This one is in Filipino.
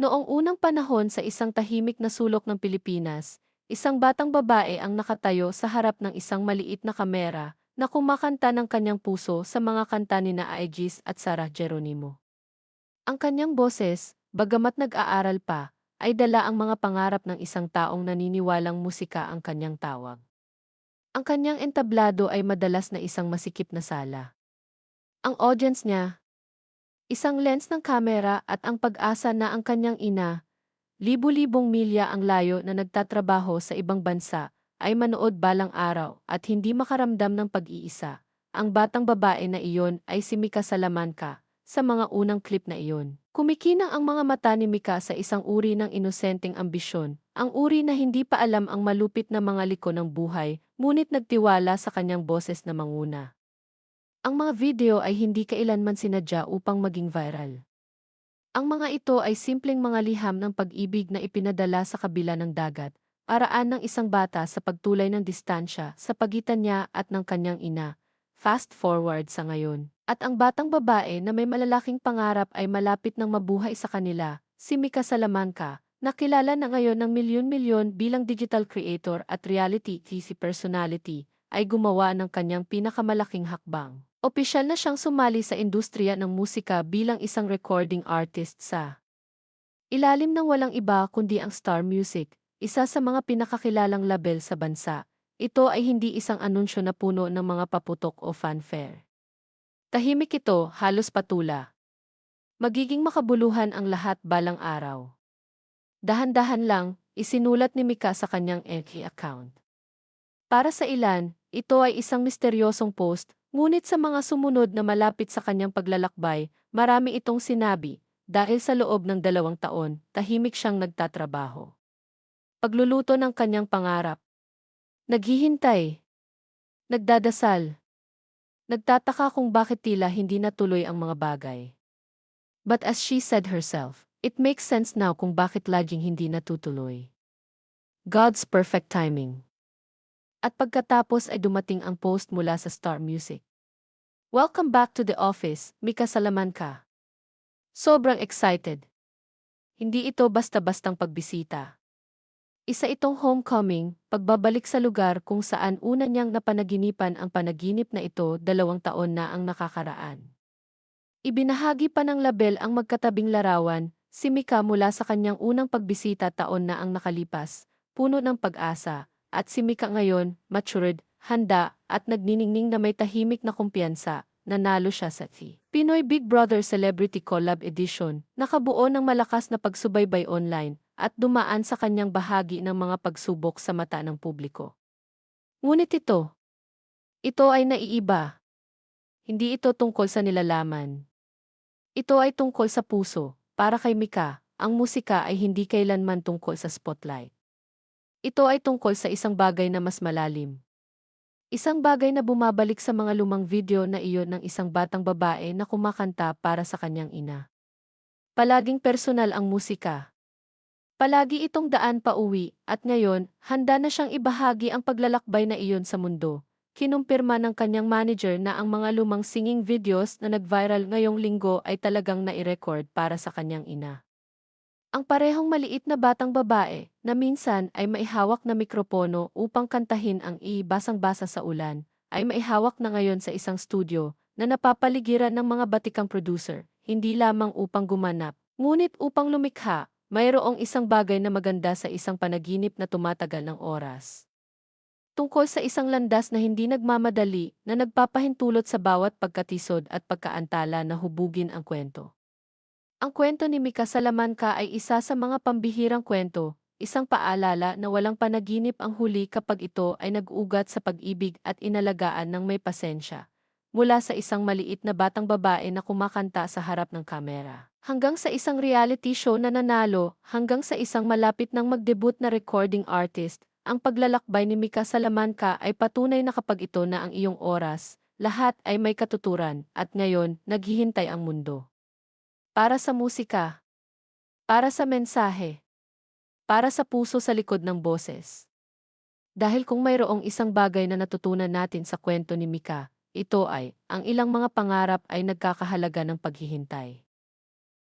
Noong unang panahon sa isang tahimik na sulok ng Pilipinas, isang batang babae ang nakatayo sa harap ng isang maliit na kamera na kumakanta ng kanyang puso sa mga kanta ni na Aegis at Sarah Geronimo. Ang kanyang boses, bagamat nag-aaral pa, ay dala ang mga pangarap ng isang taong naniniwalang musika ang kanyang tawag. Ang kanyang entablado ay madalas na isang masikip na sala. Ang audience niya, isang lens ng kamera at ang pag-asa na ang kanyang ina, libu-libong milya ang layo na nagtatrabaho sa ibang bansa, ay manood balang araw at hindi makaramdam ng pag-iisa. Ang batang babae na iyon ay si Mika Salamanca, sa mga unang clip na iyon. Kumikinang ang mga mata ni Mika sa isang uri ng inosenteng ambisyon, ang uri na hindi pa alam ang malupit na mga liko ng buhay, ngunit nagtiwala sa kanyang boses na manguna. Ang mga video ay hindi kailanman sinadya upang maging viral. Ang mga ito ay simpleng mga liham ng pag-ibig na ipinadala sa kabila ng dagat, paraan ng isang bata sa pagtulay ng distansya sa pagitan niya at ng kanyang ina. Fast forward sa ngayon. At ang batang babae na may malalaking pangarap ay malapit ng mabuhay sa kanila, si Mika Salamanca, nakilala na ngayon ng milyon-milyon bilang digital creator at reality TV personality, ay gumawa ng kanyang pinakamalaking hakbang. Opisyal na siyang sumali sa industriya ng musika bilang isang recording artist sa ilalim ng walang iba kundi ang Star Music, isa sa mga pinakakilalang label sa bansa. Ito ay hindi isang anunsyo na puno ng mga paputok o fanfare. Tahimik ito, halos patula. Magiging makabuluhan ang lahat balang araw. Dahan-dahan lang, isinulat ni Mika sa kanyang FB account. Para sa ilan, ito ay isang misteryosong post, ngunit sa mga sumunod na malapit sa kanyang paglalakbay, marami itong sinabi, dahil sa loob ng dalawang taon, tahimik siyang nagtatrabaho. Pagluluto ng kanyang pangarap. Naghihintay. Nagdadasal. Nagtataka kung bakit tila hindi natuloy ang mga bagay. But as she said herself, it makes sense now kung bakit laging hindi natutuloy. God's perfect timing. At pagkatapos ay dumating ang post mula sa Star Music. Welcome back to the office, Mika Salamanca. Sobrang excited. Hindi ito basta-bastang pagbisita. Isa itong homecoming, pagbabalik sa lugar kung saan una niyang napanaginipan ang panaginip na ito dalawang taon na ang nakakaraan. Ibinahagi pa ng label ang magkatabing larawan, si Mika mula sa kanyang unang pagbisita taon na ang nakalipas, puno ng pag-asa, at si Mika ngayon, matured, handa, at nagniningning na may tahimik na kumpiyansa, nanalo siya sa T. Pinoy Big Brother Celebrity Collab Edition, nakabuo ng malakas na pagsubaybay online, at dumaan sa kanyang bahagi ng mga pagsubok sa mata ng publiko. Ngunit ito, ito ay naiiba. Hindi ito tungkol sa nilalaman. Ito ay tungkol sa puso. Para kay Mika, ang musika ay hindi kailanman tungkol sa spotlight. Ito ay tungkol sa isang bagay na mas malalim. Isang bagay na bumabalik sa mga lumang video na iyon ng isang batang babae na kumakanta para sa kanyang ina. Palaging personal ang musika, Palagi itong daan pa uwi, at ngayon, handa na siyang ibahagi ang paglalakbay na iyon sa mundo. Kinumpirma ng kanyang manager na ang mga lumang singing videos na nag-viral ngayong linggo ay talagang nai-record para sa kanyang ina. Ang parehong maliit na batang babae, na minsan ay maihawak na mikropono upang kantahin ang i-basang-basa sa ulan, ay maihawak na ngayon sa isang studio na napapaligiran ng mga batikang producer, hindi lamang upang gumanap, ngunit upang lumikha, mayroong isang bagay na maganda sa isang panaginip na tumatagal ng oras. Tungkol sa isang landas na hindi nagmamadali na nagpapahintulot sa bawat pagkatisod at pagkaantala na hubugin ang kwento. Ang kwento ni Mika Salamanca ay isa sa mga pambihirang kwento, isang paalala na walang panaginip ang huli kapag ito ay nag-ugat sa pag-ibig at inalagaan ng may pasensya mula sa isang maliit na batang babae na kumakanta sa harap ng kamera. Hanggang sa isang reality show na nanalo, hanggang sa isang malapit ng mag-debut na recording artist, ang paglalakbay ni Mika Salamanca ay patunay na kapag ito na ang iyong oras, lahat ay may katuturan, at ngayon, naghihintay ang mundo. Para sa musika. Para sa mensahe. Para sa puso sa likod ng boses. Dahil kung mayroong isang bagay na natutunan natin sa kwento ni Mika, ito ay, ang ilang mga pangarap ay nagkakahalaga ng paghihintay.